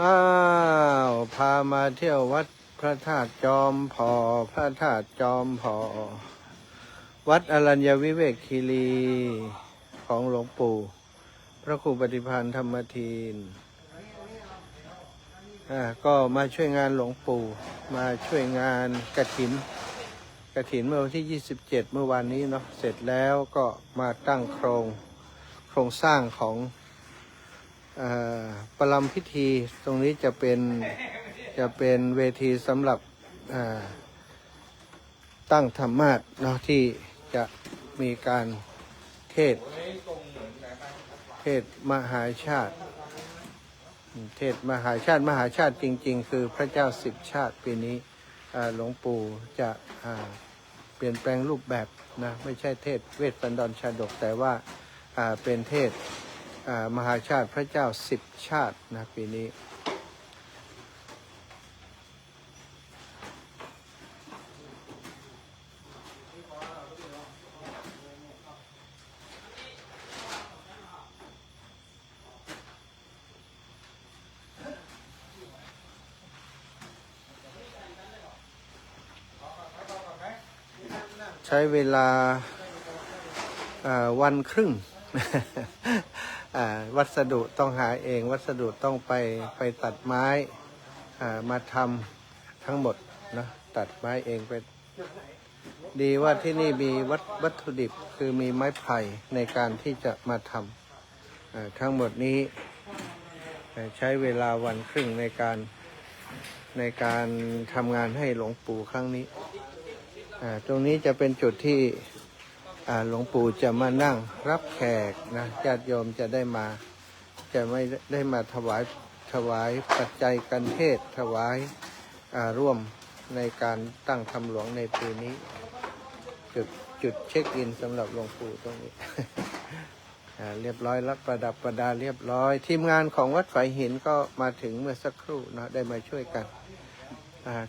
อ้าวพามาเที่ยววัดพระธาตุจอมพอ พระธาตุจอมพอ วัดอรัญญวิเวกคีรีของหลวงปู่ พระครูปฏิพันธ์ธรรมทีนอ่าก็มาช่วยงานหลวงปู่ มาช่วยงานกระถินกระถินเมื่อวันที่ 27 เมื่อวานนี้เนาะเสร็จแล้วก็มาตั้งโครงโครงสร้างของ ประลำพิธีตรงนี้จะเป็นจะเป็นเวทีสำหรับตั้งธรรมาสน์เนาะที่จะมีการเทศ เทศมหาชาติ เทศมหาชาติมหาชาติจริง ๆ คือพระเจ้าสิบชาติปีนี้หลวงปู่จะเปลี่ยนแปลงรูปแบบนะไม่ใช่เทศเวสสันดรชาดกแต่ว่าเป็นเทศ มหาชาติพระเจ้าสิบชาตินะปีนี้ ใช้เวลาวันครึ่ง วัสดุต้องหาเอง วัสดุต้องไปไปตัดไม้มาทำทั้งหมดนะตัดไม้เองไปดีว่าที่นี่มีวัตวัตถุดิบคือมีไม้ไผ่ในการที่จะมาทำทั้งหมดนี้ใช้เวลาวันครึ่งในการในการทำงานให้หลวงปู่ครั้งนี้ ตรงนี้จะเป็นจุดที่ หลวงปู่จะมานั่งรับแขกนะญาติโยมจะได้มา จะไม่ได้มาถวายถวายปัจจัยกันเทศถวายร่วมในการตั้งธรรมหลวงในปีนี้ จุดจุดเช็คอินสำหรับหลวงปู่ตรงนี้เรียบร้อยแล้วประดับประดาเรียบร้อย ทีมงานของวัดฝายหินก็มาถึงเมื่อสักครู่นะได้มาช่วยกัน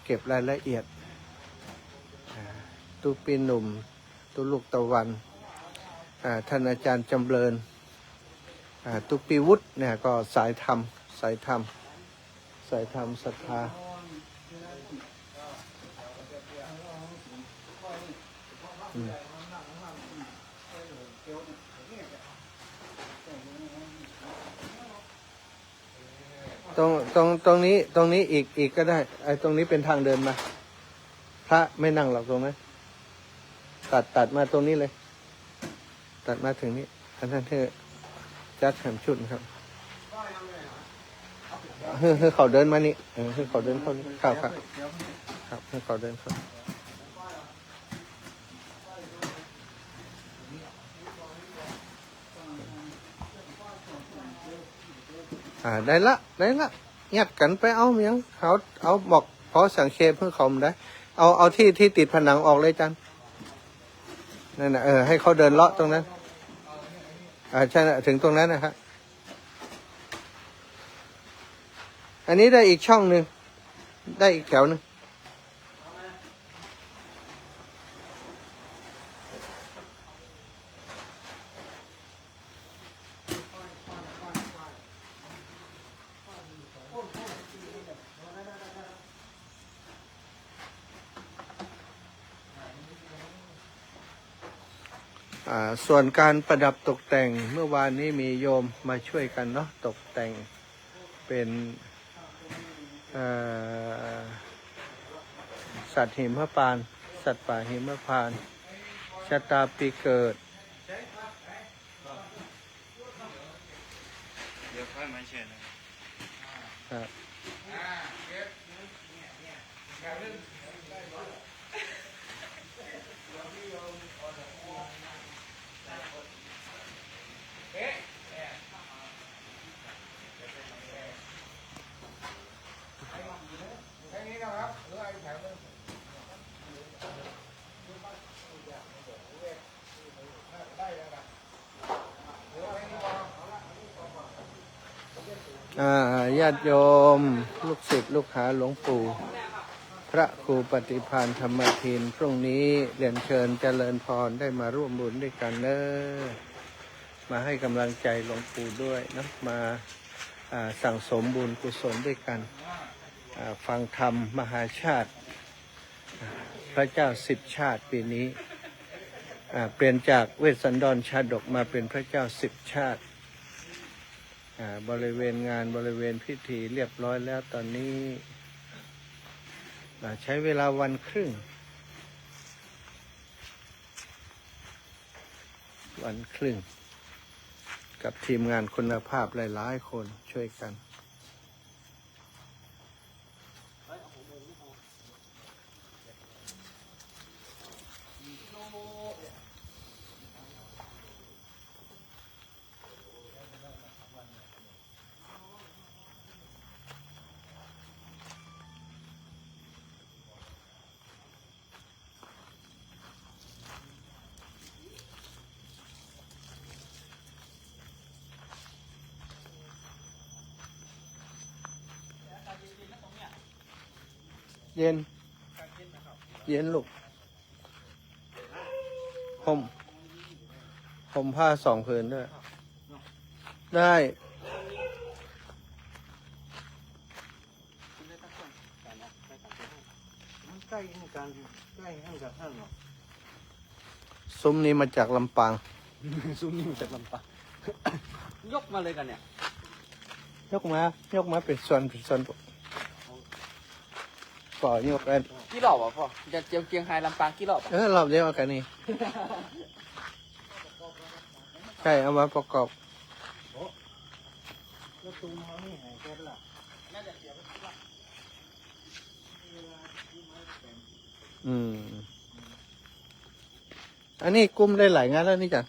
เก็บรายละเอียดตุปีหนุ่ม ตุลูกตะวันท่านอาจารย์จำเริญตุปีวุฒิเนี่ยก็สายธรรมสายธรรมสายธรรมศรัทธาตรงตรงตรงนี้ตรงนี้อีกอีกก็ได้ไอ้ตรงนี้เป็นทางเดินมาพระไม่นั่งหรอกตรงนั้น ตัดตัดมาตรงนี้เลย ตัดมาถึงนี้อันนั้นคือจัดแถมชุดครับเฮ้ยเฮ้ยเขาเดินมานี่เออเฮ้ยเขาเดินเข้านี่ครับครับครับเฮ้ยเขาเดินเขาอ่าได้ละได้ละยัดกันไปเอาเมียงเขาเอาบอกพอสังเกตเพื่อเขาได้ เอาเอาที่ที่ติดผนังออกเลยจัน นั่นนะเออให้เขาเดินเลาะตรงนั้นอ่าใช่นะถึงตรงนั้นนะครับอันนี้ได้อีกช่องหนึ่งได้อีกแถวหนึ่ง ส่วนการประดับตกแต่งเมื่อวานนี้มีโยมมาช่วยกันเนาะตกแต่งเป็นสัตว์หิมพาน สัตว์ป่าหิมพานชะตาปีเกิดเดี๋ยวค่อยมาเชิญนะครับ ญาติโยม ลูกศิษย์ลูกหาหลวงปู่ พระครูปฏิพานธรรมทินพรุ่งนี้เรียนเชิญเจริญพรได้มาร่วมบุญด้วยกันเนอะมาให้กำลังใจหลวงปู่ด้วยนะมาสั่งสมบุญกุศลด้วยกัน ฟังธรรมมหาชาติ พระเจ้าสิบชาติปีนี้ เปลี่ยนจากเวสสันดรชาดกมาเป็นพระเจ้าสิบชาติ บริเวณงานบริเวณพิธีเรียบร้อยแล้วตอนนี้ใช้เวลาวันครึ่ง วันครึ่ง กับทีมงานคุณภาพหลาย ๆ คนช่วยกัน เย็น เย็นลูกผมผมผ้าสองผืนด้วย ได้มันใกล้กันใกล้ห้างกับห้างเนาะซุ้มนี้มาจากลำปาง ซุ้มนี่มันจากลำปาง ยกมาเลยกันเนี่ย ยกมา ยกมาเป็นส่วนเป็นส่วน ก่อยกกันกี่รอบอะพ่อจะเจียวเกียงไฮลำปางกี่รอบเออรอบเดียวกันนี่ใช่เอามาประกอบแล้วตูมเขานี่หายแค่ละอืมอันนี้กุ้มได้หลายงานแล้วนี่จ้ะ